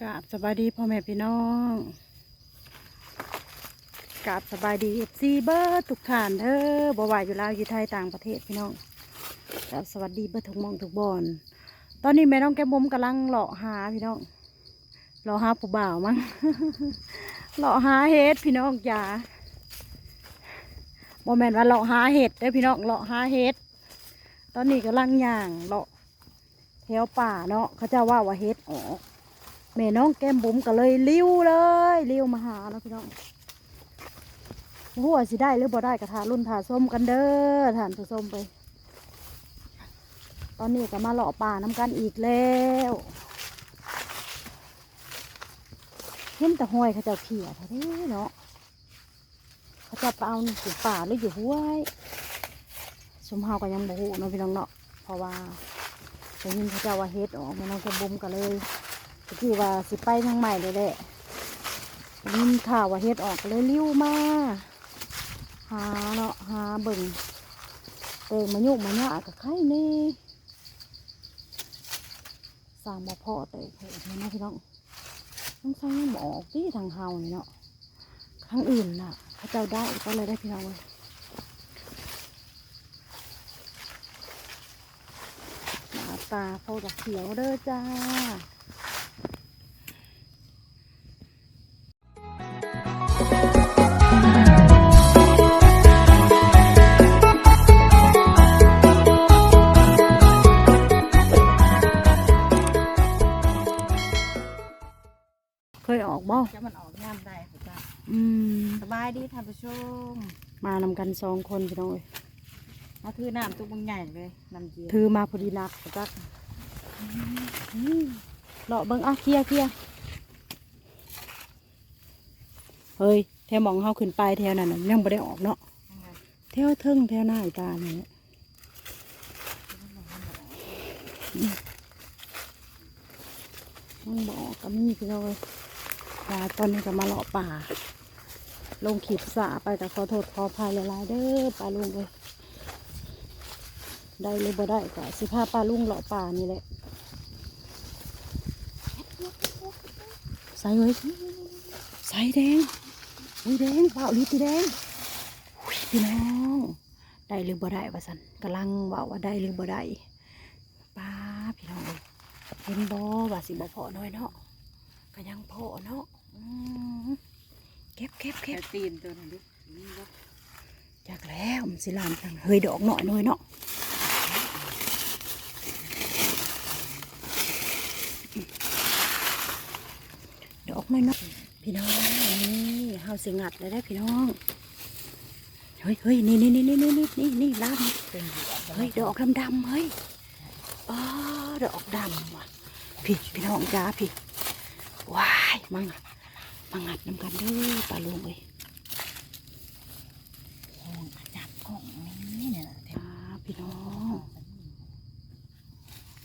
กราบสบายดีพ่อแม่พี่น้องกราบสบายดีเอฟซีเบอร์ทุกท่านเด้อบว่าอยู่ลาวอยู่ไทยต่างประเทศพี่น้องกราบสวัสดีเบอร์ทุกมองทุกบอนตอนนี้แม่น้องแก้มบุ้มกำลังเลาะหาพี่น้องเลาะหาผู้บ่าวมั้งเลาะหาเห็ดพี่น้องจ๋าบ่แม่นว่าเลาะหาเห็ดเด้พี่น้องเลาะหาเห็ดตอนนี้กำลังย่างเลาะแถวป่าเนาะเขาจะว่าว่าเห็ดออก แม่น้องแก้มบุ๋มก็เลยเลิ้วเลยเลิ้ยวมาหาเนาะพี่น้องหัวสิได้หรือบ่ได้กระทารุ่นถาส้มกันเด้อทานผู้ส้มไป ตอนนี้ก็มาเลาะป่าน้ำกันอีกแล้วเห็นแต่ห้อยเขาจะเขี่ยเท่านี้เนาะเขาจะไปเอาอยู่ป่าหรืออยู่ห้วยสมเฮาก็ยังบ่ฮู้เนาะพี่น้องเนาะเพราะว่าได้ยินเขาจ้าว่าเฮ็ดออกม่น้องแก้มบุ๋มก็เลย ตะกี้ว่าสิไปทางใหม่เลยแหละยินข่าวว่าเฮ็ดออกเลยลิ้วมา หาเนาะหาเบิ่งเติงมายุกมาหยากับไข่เน่สร้างบ่พอเตะเห็นไหมพี่น้องต้องสร้างยังบ่ออกที่ทางเฮานี่เนาะทางอื่นน่ะเขาเจ้าได้ก็เลยได้พี่น้องเลยตาพอจะเขียวเด้อจ้า ออกบ่จะมันออกงามได้ค่ะจ้าอืมสบายดีท่านผู้ชมมานำกันสองคนพี่น้องเอ้ยมาถือน้ำตุ๊กบังใหญ่เลยน้ำเย็นถือมาพอดีนักจักอืมเลาะเบิ่งอะเคลียร์เคลียร์เฮ้ยแถวหมองเฮาขึ้นไปแถวนั้นน่ะยังบ่ได้ออกเนาะแถวเทิงแถวหน้าอีตานี่แหละอืมมันบออกก็มีพี่น้องเอ้ย ว่าตอนนี้ก็มาเลาะป่า ลงขีดสาไปแต่ขอโทษขออภัยหลายๆเด้อปลาลุงเลยได้หรือบ่ได้ก็สิพาปลาลุงเลาะป่านี่แหละใส่เลยใส่แดงอุ้ยแดงเปล่าลิตรแดงอุ้ยพี่น้องได้หรือบ่ได้วะสันกำลังเว่าว่าได้หรือบ่ได้ป้าพี่น้องเอ้ยเห็นบ่ว่าสิบ่พอน้อยเนาะก็ยังพอเนาะ เก็บเก็บแค่เก็บตีนตัวนั้นลูกนี่ลูกจากแล้วมันสิลามทางเฮ้ยดอกหน่อยหน่อยเนาะดอกน้อยเนาะพี่น้องนี่เฮาสิงัดเลยได้อพี่น้องเฮ้ยเฮ้ยนี่นี่นี่นี่นี่นี่นี่ลามเป็นหัวเฮ้ยดอกดำดำๆเฮ้ยอ๋อดอกดำว่ะพี่พี่น้องจ้าพี่ว้ายมัง มังงัดน้ำกันเด้อปลาลุงเอ้ยแห้งจับกล่องนี้เนี่ยนะแถวจ้าพี่น้อง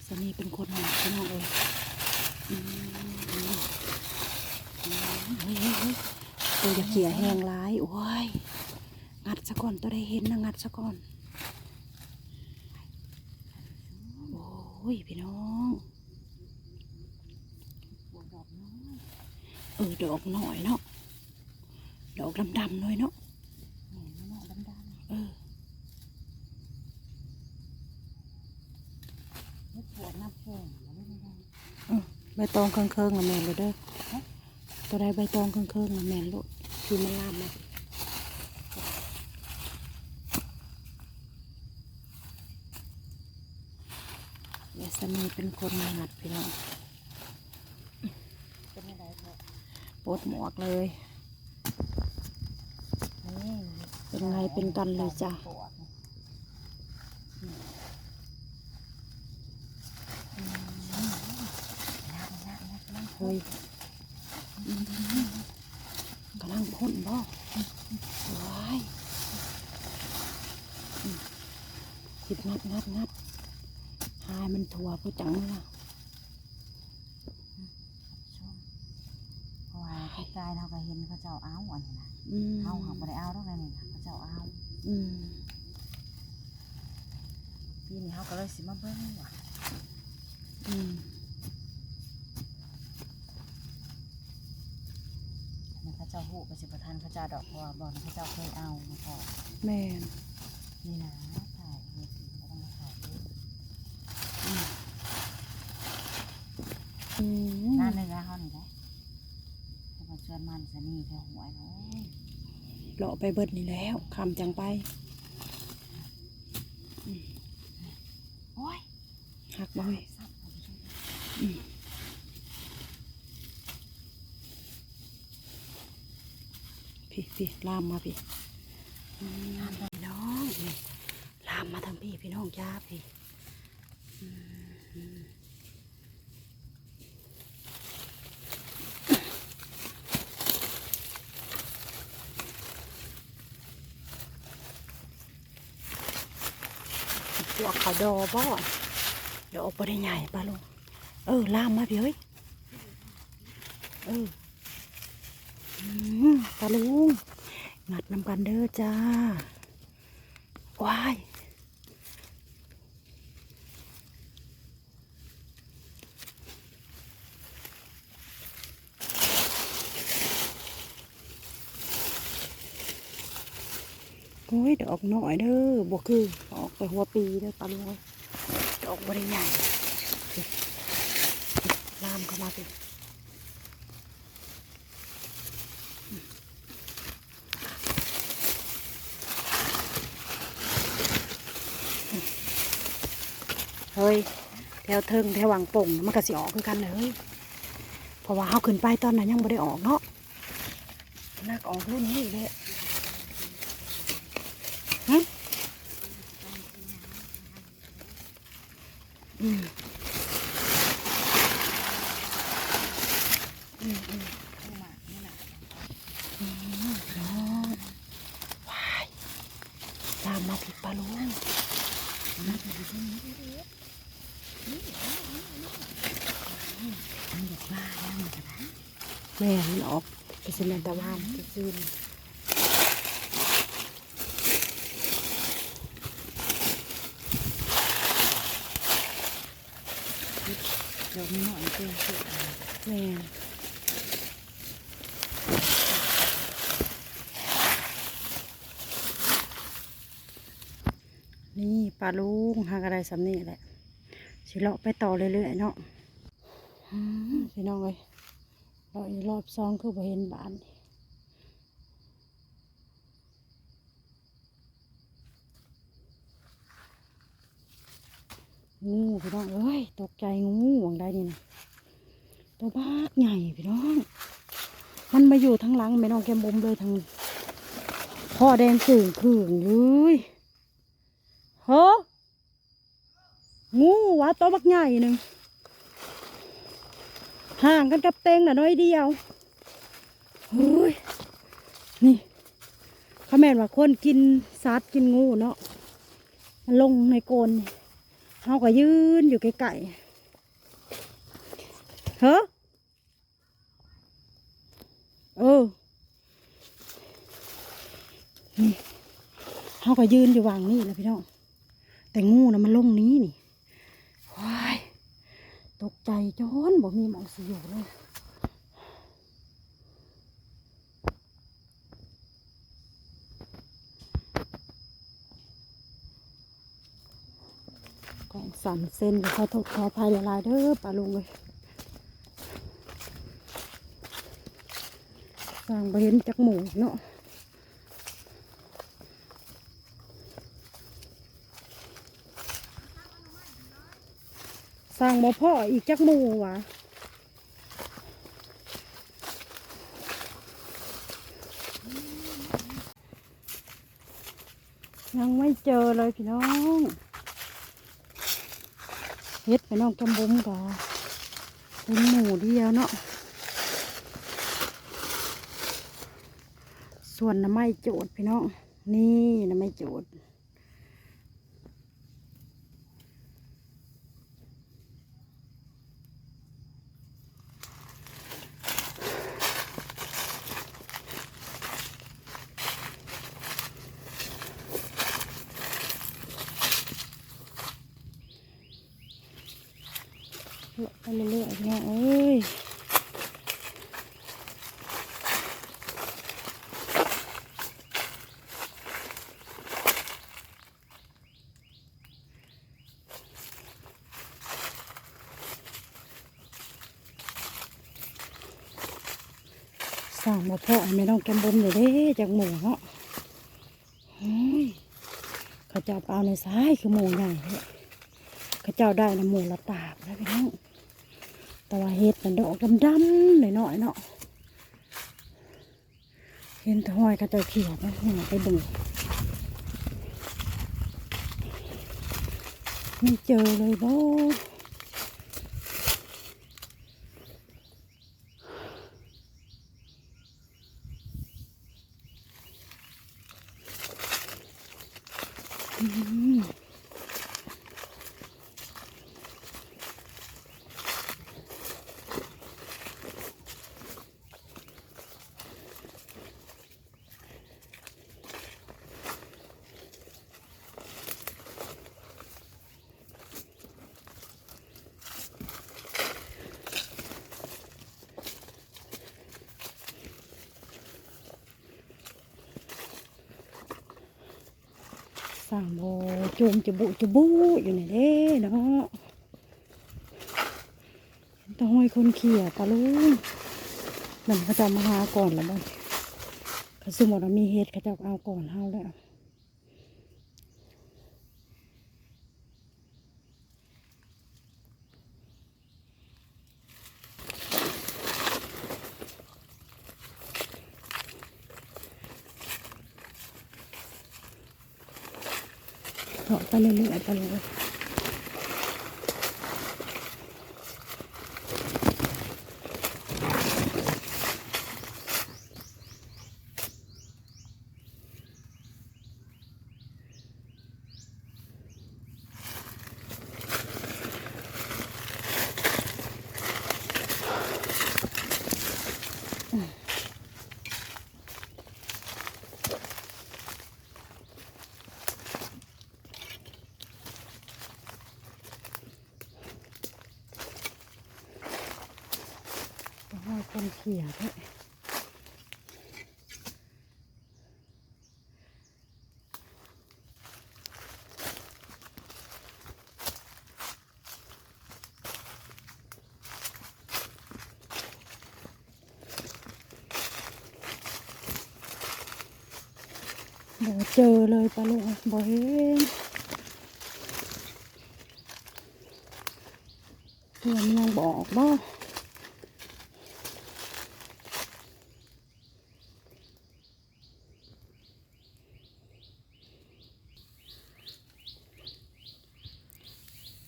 สนีเป็นคนหาพี่น้องเอ้ยอืมอืมอืมเฮ้ยเฮ้ยเฮ้ยตัวจะเขี่ยแหงร้ายโอ้ยงัดซะก่อนตัวได้เห็นนะงัดซะก่อนโอ้ยพี่น้อง หัวดอกน้อย เออดอกหน่อยเนาะดอกดำๆหน่อยเนาะเห็นไหมเนาะดำเออๆนี่ปวดน้ำแข็งแล้วไม่ได้ใบตองเครื่องๆอะแม่นเลยเด้อตัวใดใบตองเครื่องๆอะแม่นโลดคือมันลามมาเยสนีเป็นคนหัดพี่น้อง เป็นอะไรเถอะ ปวดหมวกเลยเป็นไงเป็นกันเลยจ้ะเฮ้ยกำลังพ่นบ่ว้ายอืมคิดงัดงัดงัดหายมันถั่วผู้จังล่ะ ชมเพราะว่าที่ กายเราก็เห็นเขาเจ้าเอาอันนี้นะอืมเอาเขาไม่ได้เอาแล้วไงนี่นะเขาเจ้าเอาอืมปีนี้เขาก็เลยสิมาเบิ้งว่ะอืมเจ้าหูก็สิประทานเขาเจ้าดอกเพราะว่าบ่อนเขาเจ้าเคยเอามาก่อนแม่นนี่นะถ่ายรูปก็ต้องมาถ่ายรูปอืมนั่นเลยนะเขานี่แหละถ้า มาชวนมันสนี่แค่หวยเนาะเลาะไปเบิดนี่แล้วคำจังไปโอ้ยหักบ่เฮ้ยสับเอาไปช่วยพี่พี่ลามมาพี่อืมพี่น้องนี่ลามมาทางพี่พี่น้องจ้าพี่ หัวกเขาดอบ่เดี๋ยวออกไปได้ใหญ่ปะลุงเออล่ามมาพี่เฮ้ยเอออืมตาลุงงัดน้ำกันเด้อจ้าว้าย โอ้ยดอกหน่อยเด้อบวกคือออกไปหัวปีเด้อตาลุงเอ้ดอกบริใหญ่ลามเข้ามาสิเฮ้ยแถวเทิงแถววังป่งมันก็สิออกคือกันเลยเพราะว่าเขาขึ้นไปตอนนั้นยังไม่ได้ออกเนาะนักออกรุ่นนี้เลยฮะอืมอืมอืม ผู้หมากนี่น่ะ อืมน้องว้าย ตามมาผิดปลาลุงมันจะอยู่ที่นี้เด้อมันอยากบ้าแม่มันออกไปสิแมนตะวันไปซื้อ เดี๋ยวมีหน่อยเกินสุดแม่นี่ปลาลูกหากอะไรสำนี่แหละสิเลาะไปต่อเรื่อยๆเนาะอืมพี่น้องเลยเราอีกรอบซองคือบ่เห็นบานนี่ งูพี่น้องเอ้ยตกใจงูหวังได้นี่นะตัวบ้ากใหญ่พี่น้อง มันมาอยู่ทั้งหลังแม่น้องแก้มบมเลยทั้งพ่อแดงสื่งขื่งอยุ้ยเฮ้องูวะตัวบักใหญ่หนึ่งห่างกันกับเต็งน่ะน้อยเดียวเฮ้ยนี่เขาแม่นว่าคนกินสัตว์กินงูเนาะมันลงในโกนนี่ เขาก็ยืนอยู่ไกลๆเฮ้อเออนี่เขาก็ยืนอยู่วางนี่แหละพี่น้องแต่งูนะมันลงนี้นี่ว้ายตกใจจนบอกมีหมองสิอยู่เลย กองสั่นเส้นขอโทษขออภัยละลายๆเด้อปลาลุงเลยสร้างเห็นจักหมูเนาะสร้างบ่พ่ออีกจักหมูวะยังไม่เจอเลยพี่น้อง เฮ็ดพี่น้องจำบุ้มกะเป็นหมูเดียวเนาะส่วนน้ำไม้โจดพี่น้องนี่น้ำไม้โจด เลื่อยๆเนี่ยเอ้ยสั่งมาพ่อไม่ต้องแกมบมเลยเด้จากหมูเนาะเขาเจ้าเอาในซ้ายคือหมูใหญ่เขาเจ้าได้นะหมูละตาบแล้วพี่น้อง แต่ว่าเห็ดมันดอกดำๆหน่อยๆเนาะเห็นถอยกระเจ้าเขียวนะนี่ไปดูไม่เจอเลยบ่ อืมสางโบจมจะบุจะบุอยู่ในเด้เนาะต้อยคนเขี่ยปลาลุงมันเขาจะมาหาก่อนแล้วบ้างเขาสมมติว่ามีเห็ดเขาจะเอาก่อนเฮาแล้ว เถาะไปเรื่อยๆไปเลยต้ ขี่ยด้วยบ่เจอเลยปลาลูกบ่เห็นเพื่อนมันยังบอกบ่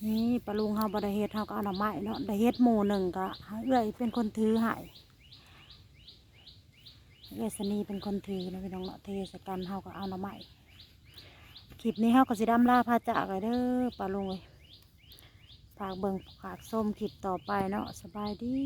นี่ปลาลุงเฮาบ่ได้เฮ็ดเฮาก็เอาหน่อไม้เนาะได้เฮ็ดหมู่หนึ่งก็เอื้อยเป็นคนถือให้เอื้อยสนีเป็นคนถือนะพี่น้องเนาะเทศกันเฮาก็เอาหน่อไม้คลิปนี้เฮาก็สิดำลาพาจากเลยเด้อปลาลุงเอ้ยฝากเบิ่งฝากส้มคลิปต่อไปเนาะสบายดี